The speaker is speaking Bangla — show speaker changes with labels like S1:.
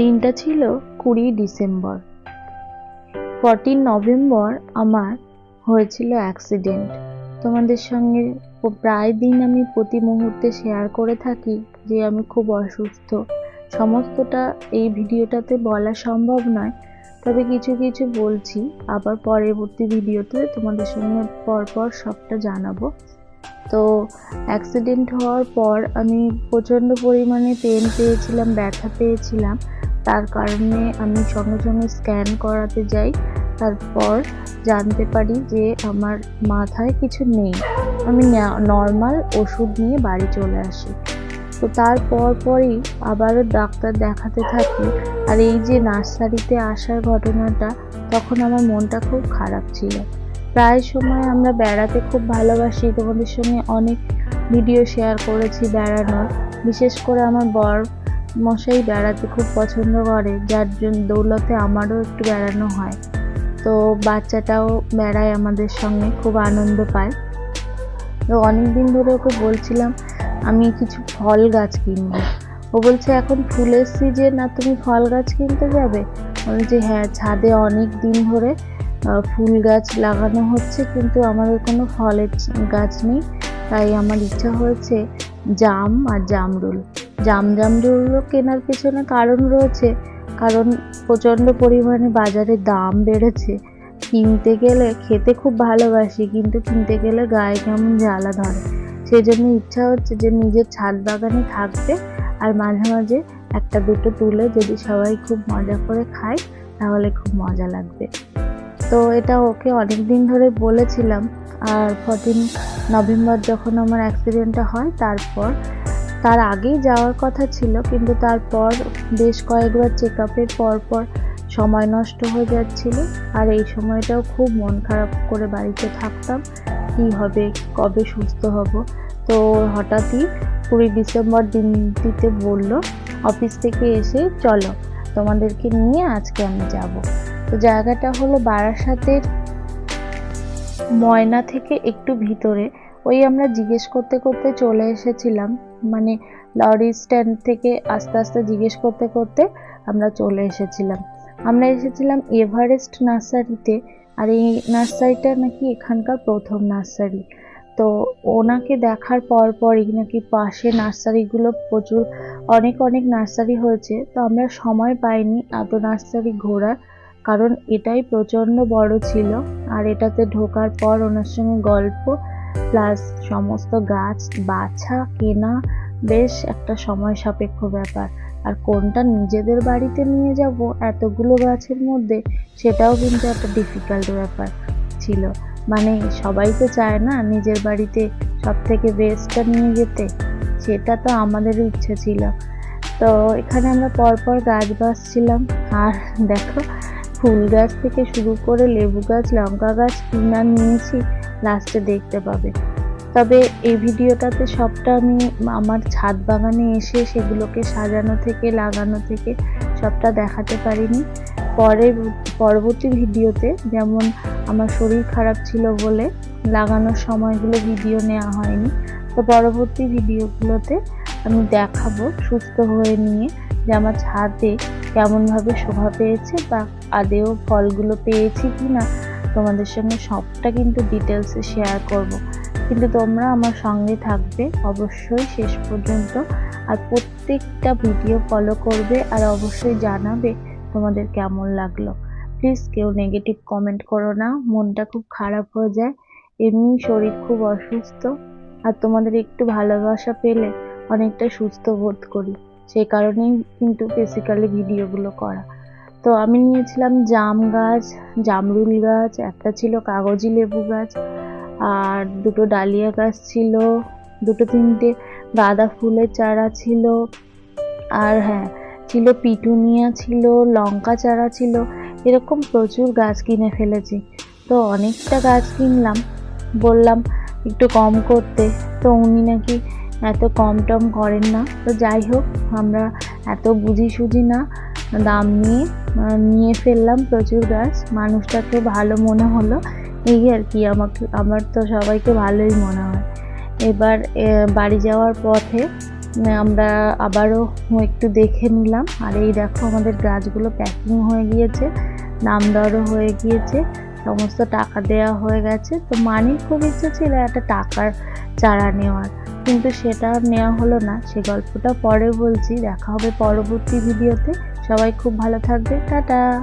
S1: দিনটা ছিল কুড়ি ডিসেম্বর। ফর্টিন নভেম্বর আমার হয়েছিল অ্যাক্সিডেন্ট। তোমাদের সঙ্গে প্রায় দিন আমি প্রতি মুহূর্তে শেয়ার করে থাকি যে আমি খুব অসুস্থ। সমস্তটা এই ভিডিওটাতে বলা সম্ভব নয়, তবে কিছু কিছু বলছি। আবার পরবর্তী ভিডিওতে তোমাদের সঙ্গে পরপর সবটা জানাব। তো অ্যাক্সিডেন্ট হওয়ার পর আমি প্রচণ্ড পরিমাণে পেন পেয়েছিলাম, ব্যথা পেয়েছিলাম। তার কারণে আমি সঙ্গে সঙ্গে স্ক্যান করাতে যাই। তারপর জানতে পারি যে আমার মাথায় কিছু নেই। আমি নর্মাল ওষুধ নিয়ে বাড়ি চলে আসি। তো তারপর পরই আবারও ডাক্তার দেখাতে থাকি। আর এই যে নার্সারিতে আসার ঘটনাটা, তখন আমার মনটা খুব খারাপ ছিল। প্রায় সময় আমরা বেড়াতে খুব ভালোবাসি। তোমাদের সঙ্গে অনেক ভিডিও শেয়ার করেছি বেড়ানোর। বিশেষ করে আমার বর মশাই বেড়াতে খুব পছন্দ করে, যার জন্য দৌলতে আমারও একটু বেড়ানো হয়। তো বাচ্চাটাও বেড়ায় আমাদের সঙ্গে, খুব আনন্দ পায়। তো অনেক দিন ধরে ওকে বলছিলাম, আমি কিছু ফল গাছ কিনবো। ও বলছে, এখন ফুলের সিজন আর তুমি ফল গাছ কিনতে যাবে? বলছি হ্যাঁ ছাদে অনেক দিন ধরে ফুল গাছ লাগানো হচ্ছে, কিন্তু আমাদের কোনো ফলের গাছ নেই, তাই আমার ইচ্ছা হয়েছে জাম আর জামরুল। জাম জামরুলও কেনার পেছনে কারণ রয়েছে। কারণ প্রচণ্ড পরিমাণে বাজারে দাম বেড়েছে। কিনতে গেলে খেতে খুব ভালোবাসি, কিন্তু কিনতে গেলে গায়ে কেমন জ্বালা ধরে। সেই জন্য ইচ্ছা হচ্ছে যে নিজের ছাদ বাগানে থাকবে আর মাঝে মাঝে একটা দুটো তুলে যদি সবাই খুব মজা করে খায়, তাহলে খুব মজা লাগবে। তো এটা ওকে অনেক দিন ধরে বলেছিলাম। আর ফর্টিন নভেম্বর যখন আমার অ্যাক্সিডেন্টটা হয়, তারপর তার আগেই যাওয়ার কথা ছিল, কিন্তু তারপর বেশ কয়েকবার চেক আপের পর পর সময় নষ্ট হয়ে যাচ্ছিল। আর এই সময়টাও খুব মন খারাপ করে বাড়িতে থাকতাম। কী হবে, কবে সুস্থ হব? তো হঠাৎই কুড়ি ডিসেম্বর দিনটিতে বলল, অফিস থেকে এসে চলো, তোমাদেরকে নিয়ে আজকে আমি যাব। তো জায়গাটা হলো বারাসাতের ময়না থেকে একটু ভিতরে। ওই আমরা জিজ্ঞেস করতে করতে চলে এসেছিলাম মানে লরি স্ট্যান্ড থেকে আস্তে আস্তে জিজ্ঞেস করতে করতে আমরা চলে এসেছিলাম। আমরা এসেছিলাম এভারেস্ট নার্সারিতে আর এই নার্সারিটা নাকি এখানকার প্রথম নার্সারি। তো ওনাকে দেখার পর পরই নাকি পাশে নার্সারিগুলো প্রচুর, অনেক অনেক নার্সারি হয়েছে। তো আমরা সময় পাইনি এত নার্সারি ঘোরার, কারণ এটাই প্রচণ্ড বড় ছিল। আর এটাতে ঢোকার পর ওনার সঙ্গে গল্প প্লাস সমস্ত গাছ, বাছা, কেনা বেশ একটা সময় সাপেক্ষ ব্যাপার। আর কোনটা নিজেদের বাড়িতে নিয়ে যাব এতগুলো গাছের মধ্যে, সেটাও কিন্তু একটা ডিফিকাল্ট ব্যাপার ছিল। মানে সবাই তো চায় না নিজের বাড়িতে সব থেকে বেস্টটা নিয়ে যেতে, সেটা তো আমাদেরও ইচ্ছে ছিল। তো এখানে আমরা পরপর গাছ বাছছিলাম। আর দেখো ফুল গাছ থেকে শুরু করে লেবু গাছ, লঙ্কা গাছ, কিনা নিয়েছি লাস্টে দেখতে পাবে। তবে এই ভিডিওটাতে সবটা আমি আমার ছাদ বাগানে এসে সেগুলোকে সাজানো থেকে, লাগানো থেকে সবটা দেখাতে পারিনি। পরে, পরবর্তী ভিডিওতে যেমন আমার শরীর খারাপ ছিল বলে লাগানোর সময়গুলো ভিডিও নেওয়া হয়নি, তো পরবর্তী ভিডিওগুলোতে আমি দেখাবো সুস্থ হয়ে নিয়ে যে আমার ছাদে কেমনভাবে শোভা পেয়েছে বা আদেও ফলগুলো পেয়েছি কি না, তোমাদের সঙ্গে সবটা কিন্তু ডিটেলসে শেয়ার করব। কিন্তু তোমরা আমার সঙ্গে থাকবে অবশ্যই শেষ পর্যন্ত আর প্রত্যেকটা ভিডিও ফলো করবে আর অবশ্যই জানাবে তোমাদের কেমন লাগল প্লিজ কেউ নেগেটিভ কমেন্ট করো না, মনটা খুব খারাপ হয়ে যায়, এমনি শরীর খুব অসুস্থ আর তোমাদের একটু ভালোবাসা পেলে অনেকটা সুস্থ বোধ করি সেই কারণেই কিন্তু বেসিক্যালি ভিডিওগুলো করা। তো আমি নিয়েছিলাম জাম গাছ, জামরুল গাছ, একটা ছিল কাগজি লেবু গাছ, আর দুটো ডালিয়া গাছ ছিল, দুটো তিনটে গাঁদা ফুলের চারা ছিল, আর হ্যাঁ ছিল পিটুনিয়া ছিল, লঙ্কা চারা ছিল, এরকম প্রচুর গাছ কিনে ফেলেছি। তো অনেকটা গাছ কিনলাম, বললাম একটু কম করতে, তো উনি নাকি এত কম টম করেন না। তো যাই হোক, আমরা এত বুঝি সুঝি না, দাম নিয়ে নিয়ে ফেললাম প্রচুর গাছ। মানুষটাকে ভালো মনে হলো। এই আর কি, আমাকে, আমার তো সবাইকে ভালোই মনে হয়। এবার বাড়ি যাওয়ার পথে আমরা আবারও একটু দেখে নিলাম। আর এই দেখো আমাদের গাছগুলো প্যাকিং হয়ে গিয়েছে নাম দরও হয়ে গিয়েছে, সমস্ত টাকা দেওয়া হয়ে গেছে। তো মানির খুব ইচ্ছে ছিল একটা টাকার চারা নেওয়ার। কিন্তু সেটা নেওয়া হলো না। সে গল্পটা পরে বলছি, দেখা হবে পরবর্তী ভিডিওতে। সবাই খুব ভালো থাকবে। টাটা!